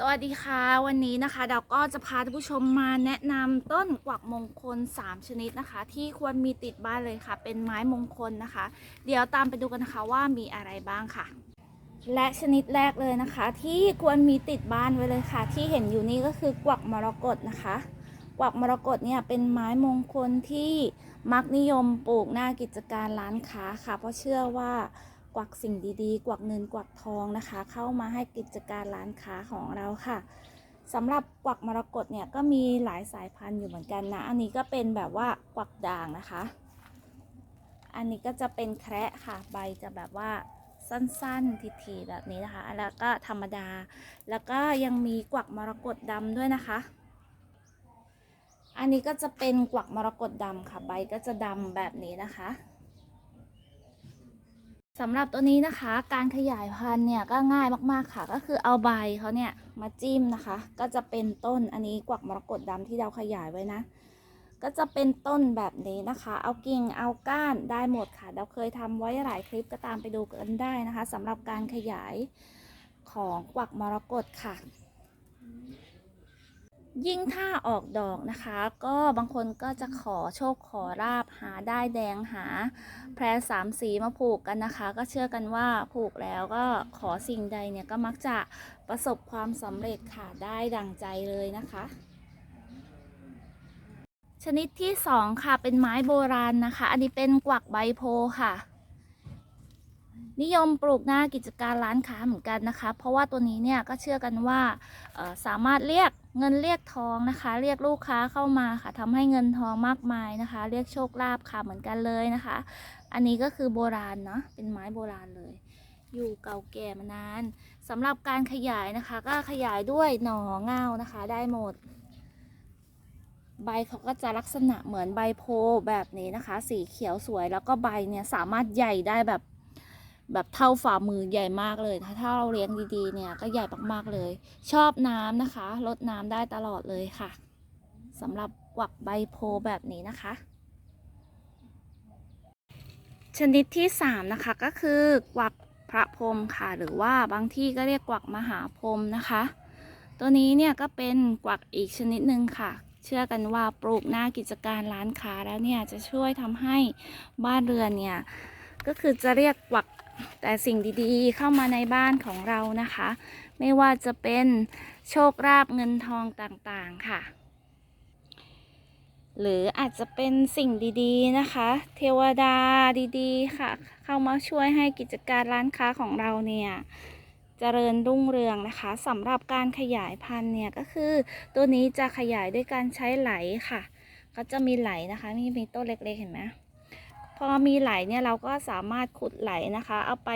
สวัสดีค่ะ วันนี้นะคะเราก็จะพาท่านผู้ชมมาแนะนำต้นกวักมงคล 3 ชนิดนะคะ ที่ควรมีติดบ้านเลยค่ะ เป็นไม้มงคลนะคะ เดี๋ยวตามไปดูกันนะคะว่ามีอะไรบ้างค่ะ และชนิดแรกเลยนะคะ ที่ควรมีติดบ้านไว้เลยค่ะ ที่เห็นอยู่นี่ก็คือกวักมรกตนะคะ กวักมรกตเนี่ยเป็นไม้มงคลที่มักนิยมปลูกหน้ากิจการร้านค้าค่ะ เพราะเชื่อว่า กวักสิ่งดีๆ กวักเงินกวักทองนะคะ เข้ามาให้กิจการร้านค้าของเราค่ะสำหรับกวักมรกตเนี่ยก็มีหลายสายพันธุ์อยู่เหมือนกันนะ อันนี้ก็เป็นแบบว่ากวักด่างนะคะ อันนี้ก็จะเป็นแคระค่ะ ใบจะแบบว่าสั้นๆทีๆแบบนี้นะคะ แล้วก็ธรรมดา แล้วก็ยังมีกวักมรกตดำด้วยนะคะ อันนี้ก็จะเป็นกวักมรกตดำค่ะ ใบก็จะดำแบบนี้นะคะ สำหรับตัวนี้นะคะ การขยายพันธุ์เนี่ยก็ง่ายมากๆค่ะ ก็คือเอาใบเขาเนี่ยมาจิ้มนะคะ ก็จะเป็นต้นอันนี้กวักมรกตดำที่เราขยายไว้นะ ก็จะเป็นต้นแบบนี้นะคะ เอากิ่งเอาก้านได้หมดค่ะ เราเคยทำไว้หลายคลิปก็ตามไปดูกันได้นะคะสำหรับการขยายของกวักมรกตค่ะ ยิ่งถ้าออกดอกนะคะ ก็บางคนก็จะขอโชคขอราบหาได้แดงหา แพรสามสีมาผูกกันนะคะ ก็เชื่อกันว่าผูกแล้วก็ขอสิ่งใดเนี่ยก็มักจะประสบความสำเร็จค่ะได้ดังใจเลยนะคะชนิดที่สองค่ะเป็นไม้โบราณนะคะ อันนี้เป็นกวักใบโพค่ะ นิยมปลูกหน้ากิจการร้านค้าเหมือนกันนะคะ เพราะว่าตัวนี้เนี่ยก็เชื่อกันว่าสามารถเรียก เงินเรียกทองนะคะ เรียกลูกค้าเข้ามาค่ะทำให้เงินทองมากมายนะคะ เรียกโชคลาภค่ะเหมือนกันเลยนะคะ อันนี้ก็คือโบราณเนาะเป็นไม้โบราณเลย อยู่เก่าแก่มานานสำหรับการขยายนะคะ ก็ขยายด้วยหน่อเงานะคะ ได้หมด ใบเขาก็จะลักษณะเหมือนใบโพแบบนี้นะคะ สีเขียวสวยแล้วก็ใบเนี่ยสามารถใหญ่ได้แบบ แบบเท่าฝ่ามือใหญ่มากเลย ถ้าถ้าเราเลี้ยงดีๆเนี่ยก็ใหญ่มากๆเลย ชอบน้ำนะคะลดน้ำได้ตลอดเลยค่ะสำหรับกวักใบโพแบบนี้นะคะ ชนิดที่สามนะคะก็คือกวักพระพรมค่ะ หรือว่าบางที่ก็เรียกกวักมหาพรมนะคะ ตัวนี้เนี่ยก็เป็นกวักอีกชนิดหนึ่งค่ะเชื่อกันว่าปลูกหน้ากิจการร้านค้าแล้วเนี่ยจะช่วยทำให้บ้านเรือนเนี่ย ก็คือจะเรียกกวัก แต่สิ่งดีๆเข้ามาในบ้านของเรานะคะ ไม่ว่าจะเป็นโชคลาภเงินทองต่างๆค่ะ หรืออาจจะเป็นสิ่งดีๆนะคะ เทวดาดีๆค่ะ เข้ามาช่วยให้กิจการร้านค้าของเราเนี่ยเจริญรุ่งเรืองนะคะสำหรับการขยายพันธุ์เนี่ยก็คือตัวนี้จะขยายด้วยการใช้ไหลค่ะ ก็จะมีไหลนะคะนี่มีต้นเล็กๆเห็นไหม พอมีไหลเนี่ยเราก็สามารถขุดไหลนะคะ เอาไป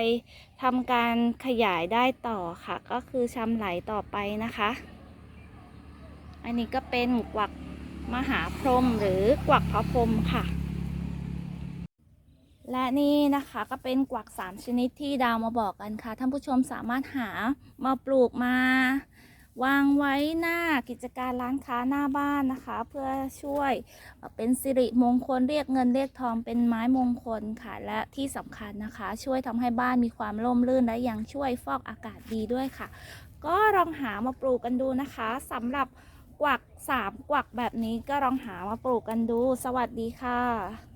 ทำการขยายได้ต่อค่ะ ก็คือชำไหลต่อไปนะคะ อันนี้ก็เป็นกวักมหาพรหมหรือกวักพระพรหมค่ะ และนี่นะคะก็เป็นกวักสามชนิดที่ดาวมาบอกกันค่ะ ท่านผู้ชมสามารถหามาปลูกมา วางไว้หน้ากิจการร้านค้าหน้าบ้านนะคะ เพื่อช่วยเป็นสิริมงคลเรียกเงินเรียกทองเป็นไม้มงคลค่ะ และที่สำคัญนะคะ ช่วยทำให้บ้านมีความร่มรื่นและยังช่วยฟอกอากาศดีด้วยค่ะ ก็ลองหามาปลูกกันดูนะคะสำหรับกวักสามกวักแบบนี้ก็ลองหามาปลูกกันดู สวัสดีค่ะ